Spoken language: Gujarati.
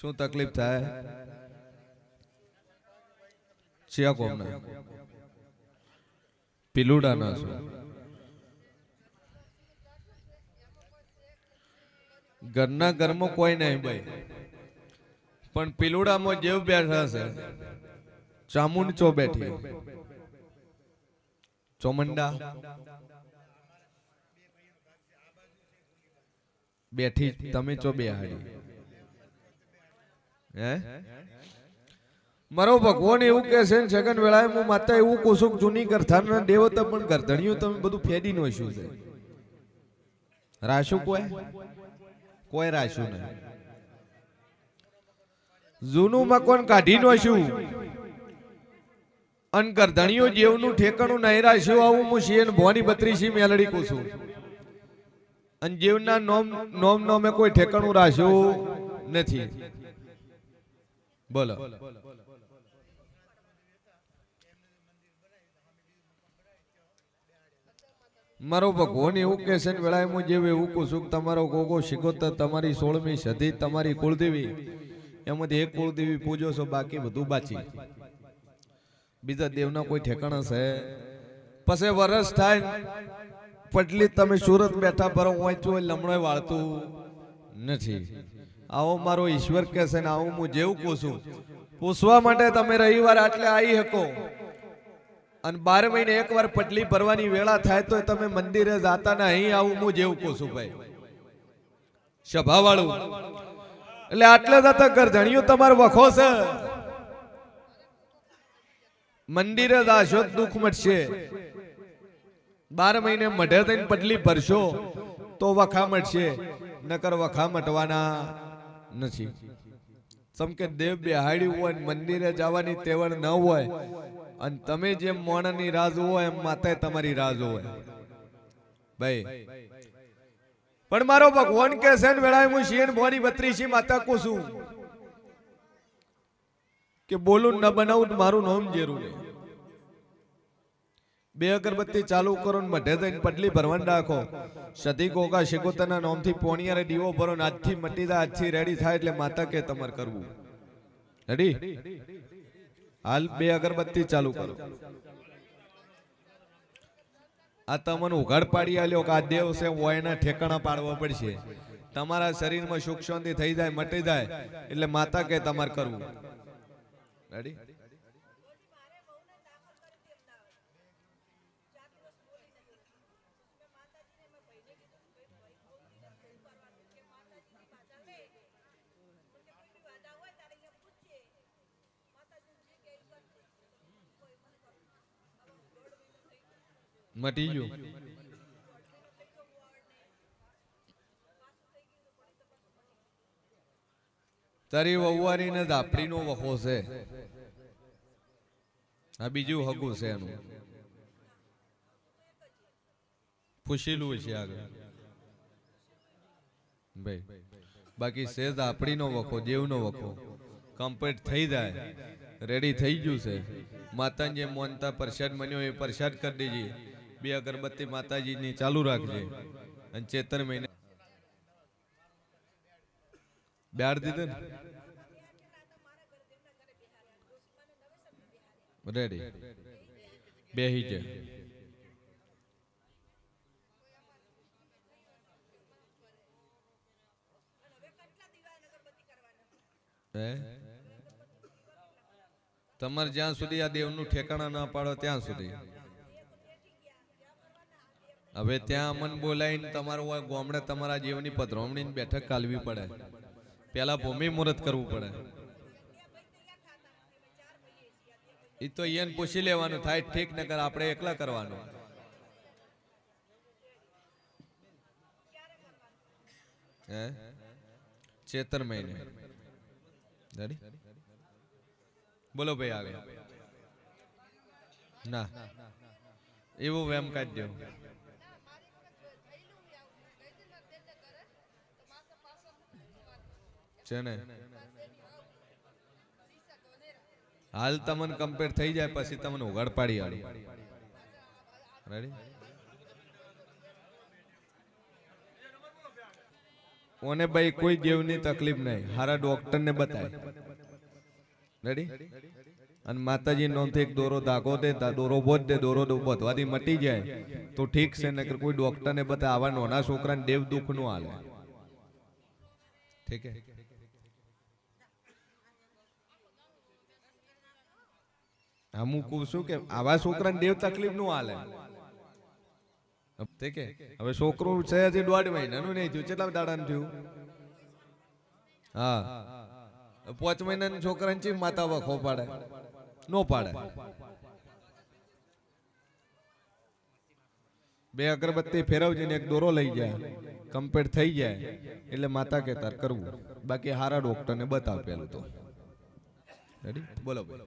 શું તકલીફ થાય? ચિયા કોમને? ઘરના ઘરમાં કોઈ નહીં ભાઈ. પણ પિલુડામાં જેવ બેઠા છે. ચામુંડ ચો બેઠી. ચોમંડા. બેઠી તમે ચો બે હાડી હે? મારો ભગવાન એવું કે છે ને વેળાએ હું માતા એવું કુસુક જૂની કરથારના દેવતા પણ ગરધણિયું તમે બધું ફેડી શું છે? રાશું કોઈ? કોઈ રાશું નહીં. જૂનું મકવાન કાઢી નોશ્યું અન ધણીઓ જેવનું ઠેકાણું નહીં રાખ્યું, આવું હું શિયન ભવાની બત્રીસી મેલડી કુસું અને જીવના નોમ નોમ નોમે કોઈ ઠેકાણું રાખ્યું નથી. બોલો. મારો ભગવાન એવું કે છે વેળાએ હું જેવું કહું છું તમારો ગોગો શિકોતર તમારી સોળમી સધી તમારી કુળદેવી. એમાંથી એક કુળદેવી પૂજો છો, બાકી બધું બાચી બીજા દેવના કોઈ ઠેકાણા છે? પછી વરસ થાય પટલી, તમે સુરત બેઠા ભરો વાંચું હોય લમણો વાળતું નથી. આવો મારો ઈશ્વર કે છે ને આવું હું જેવું પૂછું પૂછવા માટે તમે રવિવાર આટલે આવી શકો. અને બાર મહિને એકવાર પટલી ભરવાની વેળા થાય તો તમે મંદિરે જાતા ને અહીં આવું હું જેવું પૂછું ભાઈ. સભા વાળું એટલે આટલે જતા જણ્યું તમારો વખો છે. મંદિરે જાશો દુઃખ મટશે. બાર મહિને મઢે થઈને પટલી ભરશો તો વખા મટશે. નકર વખા મટવાના. નથી. સમ કે દેવ બેહાડ્યું હોય મંદિરે જવાની તેવડ ન હોય, અને તમે જેમ મોણાની રાહ જુઓ એમ માતાએ તમારી રાહ હોય. ભાઈ. પણ મારો ભગવાન કે છે ને વેળાએ હું શિયન ભોની બત્રીસી માતા કુસું કે બોલું ન બનાવું મારું નામ જેરું નહીં બે અગરબત્તી ચાલુ કરો ને મઢે થઈને પટલી ભરવાન રાખો. સતી કોકા શિકોતરના નોમથી પોણિયારે દીવો ભરો ને આજથી મટી જાય, આજથી રેડી થાય એટલે માતા કે તમારે કરવું. રેડી હાલ બે અગરબત્તી ચાલુ કરો. આ તમને ઉઘાડ પાડી આલ્યો કે આ દેવ છે વયના ઠેકાણા પાડવા પડશે. તમારા શરીરમાં સુખ શાંતિ થઈ જાય, મટી જાય, એટલે માતા કે તમારે કરવું. રેડી મટી તારી વહુવારી ને ધાપડી નો વખો છે. આ બીજું હગું છે એનું. પૂછેલું છે આગળ. ભાઈ, બાકી છે ધાપડી નો વખો દેવ નો વખો. કમ્પ્લીટ થઈ જાય. રેડી થઈ ગયું છે. માતાજી મોનતા પ્રસાદ મન્યો એ પ્રસાદ કરી દેજે. બે અગરબત્તી માતાજીની ચાલુ રાખજે. અને ચેતન મહિને બેહાડ દીધે ને? રેડી બેહી જાય તમારે જ્યાં સુધી આ દેવનું ઠેકાણા ના પાડો, ત્યાં સુધી. હવે ત્યાં અમન બોલાવીને તમારું ગોમડે તમારા જીવની પધરામણીની બેઠક કાલવી પડે. પેલા ભૂમિ મુહૂર્ત કરવું પડે. એ તો એને પૂછી લેવાનું થાય ઠીક નગર આપણે એકલા કરવાનું. હે? ચેતર મહિને. બોલો ભાઈ આગળ. ના. એવું વેમ કાઢ દો છે ને? હાલ તમને કમ્પેર થઈ જાય, પછી તમને ઉઘાડ પાડી આડી. રેડી ભાઈ કોઈ દેવની તકલીફ નહીં. હારા ડોક્ટર ને બતાય. રેડી અને માતાજી નોંધથી એક દોરો ધાગો દે દોરો ભોજ દે, દોરો બોધવાથી મટી જાય. તો ઠીક છે, નકર કોઈ ડોક્ટર ને બતાય. આવા નાના છોકરાને દેવ દુઃખનું હાલે. ઠીક હે? હું કહું છું કે આવા છોકરાને દેવ તકલીફનું હાલે. તે કે હવે છોકરું છે હજી દોઢ મહિનાનું નહીં થયું. કેટલા દાડાનું થયું? હા. પાંચ મહિનાના છોકરાને ચી માતા વખો પાડે? નો પાડે. બે અગરબત્તી ફેરવજે ને એક દોરો લઈ જાય. કમ્પ્લીટ થઈ જાય. એટલે માતા કે તાર કરવું. બાકી હારા ડોક્ટરને બતાવ પેલું તો. રેડી બોલો બોલો